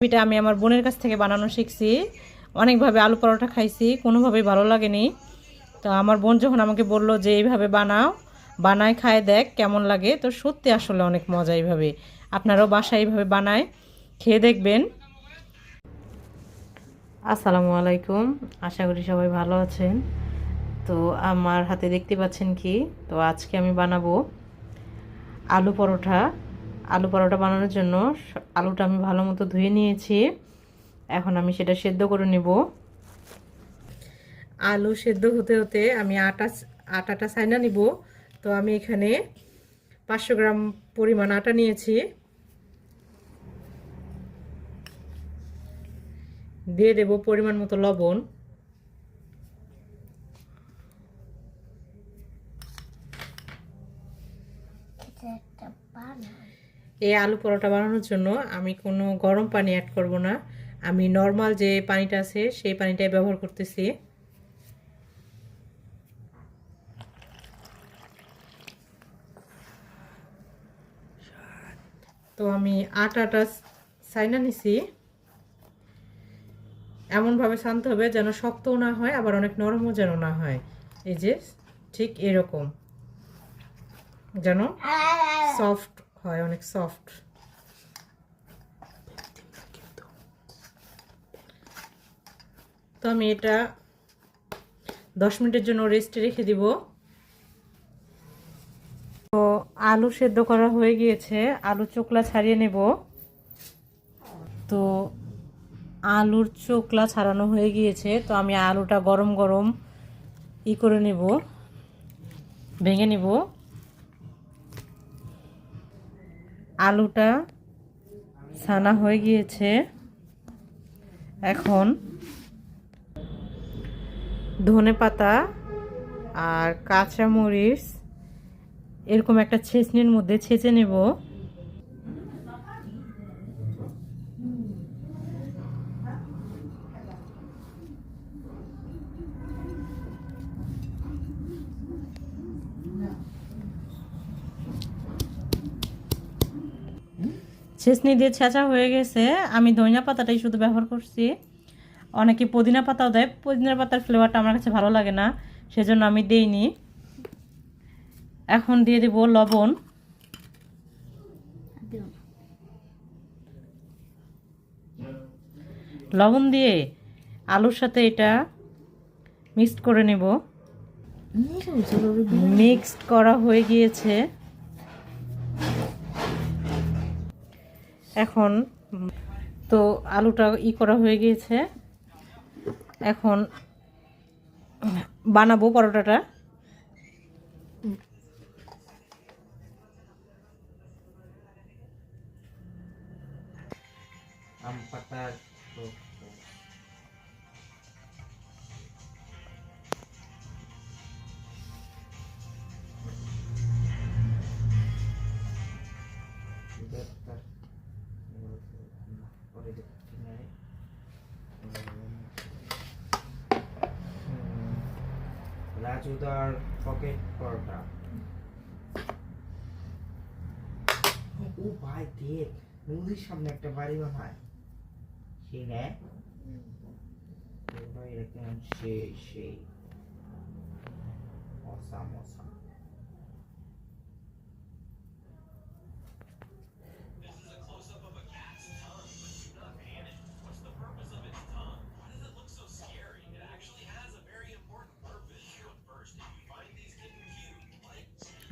রেসিপিটা আমি আমার বোনের কাছ থেকে বানানো শিখছি। অনেকভাবে আলু পরোটা খাইছি, কোনোভাবেই ভালো লাগেনি। তো আমার বোন যখন আমাকে বলল যে, এইভাবে বানাও, বানায়, খায়, দেখ কেমন লাগে। তো সত্যি আসলে অনেক মজা এইভাবে। আপনারাও বাসায় এইভাবে বানায়, খেয়ে দেখবেন। আসসালামু আলাইকুম, আশা করি সবাই ভালো আছেন। তো আমার হাতে দেখতে পাচ্ছেন কি? তো আজকে আমি বানাবো আলু পরোটা। আলু পরোটা বানানোর জন্য আলুটা আমি ভালো মতো ধুয়ে নিয়েছি। এখন আমি সেটা সেদ্ধ করে নেব। আলু সেদ্ধ হতে হতে আমি আটা আটাটা সাইনা নিব। তো আমি এখানে পাঁচশো গ্রাম পরিমাণ আটা নিয়েছি। দিয়ে দেব পরিমাণ মতো লবণ। এই আলু পরোটা বানানোর জন্য আমি কোনো গরম পানি অ্যাড করব না। আমি নর্মাল যে পানিটা আছে, সেই পানিটাই ব্যবহার করতেছি। তো আমি আটাটা সাইনা নিছি। এমনভাবে শান্ত হবে যেন শক্তও না হয়, আবার অনেক নরমও যেন না হয়। এই যে ঠিক এরকম। যেন সফট হয়, অনেক সফট তো আমি এটা দশ মিনিটের জন্য রেস্টে রেখে দিব। তো আলু সেদ্ধ করা হয়ে গিয়েছে, আলু চোকলা ছাড়িয়ে নেব। তো আলুর চোকলা ছাড়ানো হয়ে গিয়েছে, তো আমি আলুটা গরম গরম ই করে নেব, ভেঙে নেব। আলুটা ছানা হয়ে গিয়েছে। এখন ধনে পাতা আর কাঁচামরিচ, এরকম একটা ছেঁচনির মধ্যে ছেঁচে নেব। ছেঁচনি দিয়ে ছেঁচা হয়ে গেছে। আমি ধনিয়া পাতাটাই শুধু ব্যবহার করছি। অনেকে পুদিনা পাতাও দেয়। পুদিনা পাতার ফ্লেভারটা আমার কাছে ভালো লাগে না সেজন্য আমি দেইনি। এখন দিয়ে দেব লবণ। লবণ দিয়ে আলুর সাথে এটা মিক্সড করে নেব। মিক্সড করা হয়ে গিয়েছে। এখন তো আলুটা ই করা হয়ে গিয়েছে। এখন বানাবো পরোটাটা। আম পাতার রাজুদার পকেট পরোটা। ও ভাই, দেখ মুদির সামনে একটা বাড়ি বানায়। সেই নেয়। এরকম সেই সেই। Awesome awesome.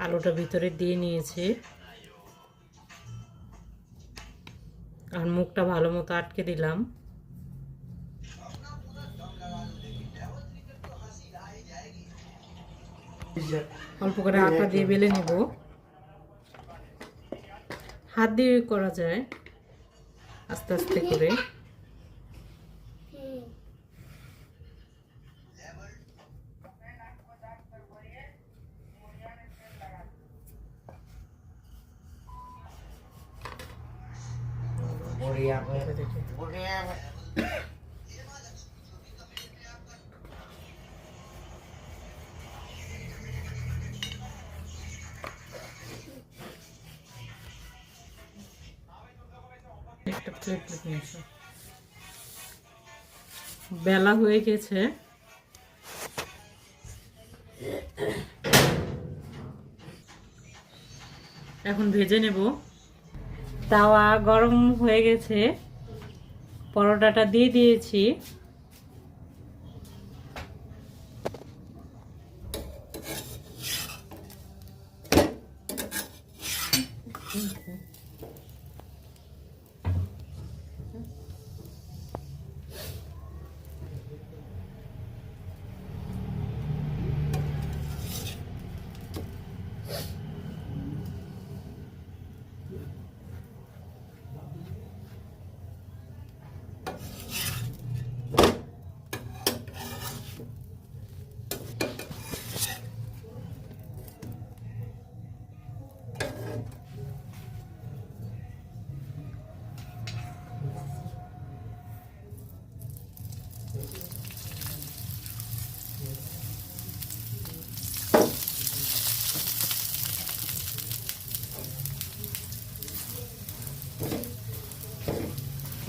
আলুটা ভিতরে দিয়ে নিয়েছি। আর মুখটা ভালো মতো আটকে দিলাম। অল্প করে আটা দিয়ে বেলে নেব। হাত দিয়ে করা যায়। আস্তে আস্তে করে। বেলা হয়ে গেছে। এখন ভেজে নেব। তাওয়া গরম হয়ে গেছে। পরোটাটা দিয়ে দিয়েছি।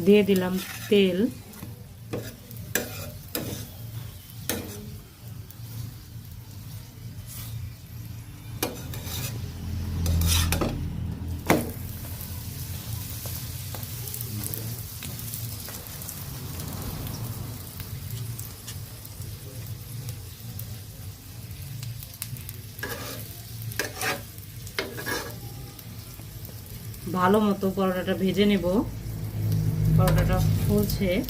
দিয়ে দিলাম তেল। ভালো মতো পরোটাটা ভেজে নেব। 뭐라 그러죠? 도제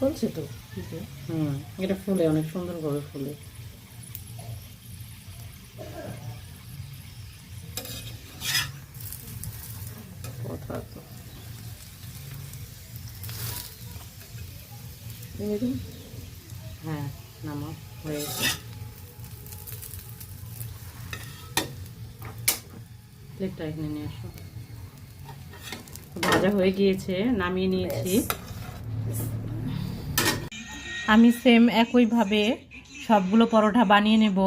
ফুলছে তো? হুম। এটা ফুলে অনেক সুন্দরভাবে ফুলে। কথা তো। হ্যাঁ নামা হয়ে গেছে। প্লেটটা এখানে নিয়ে আসো। ভাজা হয়ে গিয়েছে নামিয়ে নিয়েছি। আমি সেম একইভাবে সবগুলো পরোটা বানিয়ে নেব।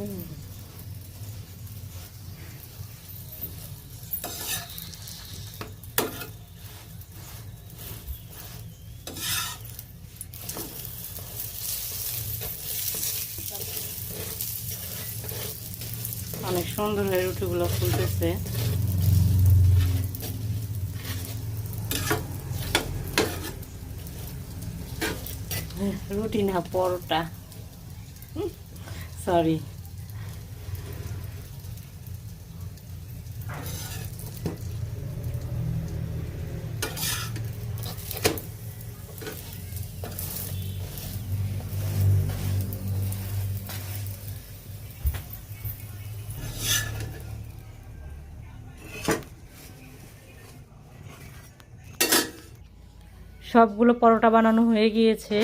অনেক সুন্দর হয়ে রুটিগুলো ফুলতেছে। রুটি না পরোটা। সরি সবগুলো পরোটা বানানো হয়ে গিয়েছে।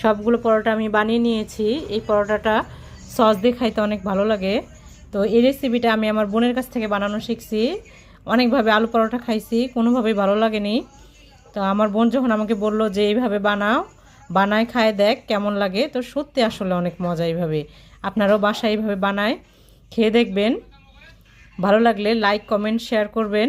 সবগুলো পরোটা আমি বানিয়ে নিয়েছি। এই পরোটাটা সস দিয়ে খাইতে অনেক ভালো লাগে। তো এই রেসিপিটা আমি আমার বোনের কাছ থেকে বানানো শিখছি। অনেকভাবে আলু পরোটা খাইছি, কোনোভাবেই ভালো লাগেনি। তো আমার বোন যখন আমাকে বলল যে, এইভাবে বানাও, বানায়, খায়, দেখ কেমন লাগে। তো সত্যি আসলে অনেক মজা এইভাবে। আপনারাও বাসায় এইভাবে বানায়, খেয়ে দেখবেন। ভালো লাগলে লাইক কমেন্ট শেয়ার করবেন।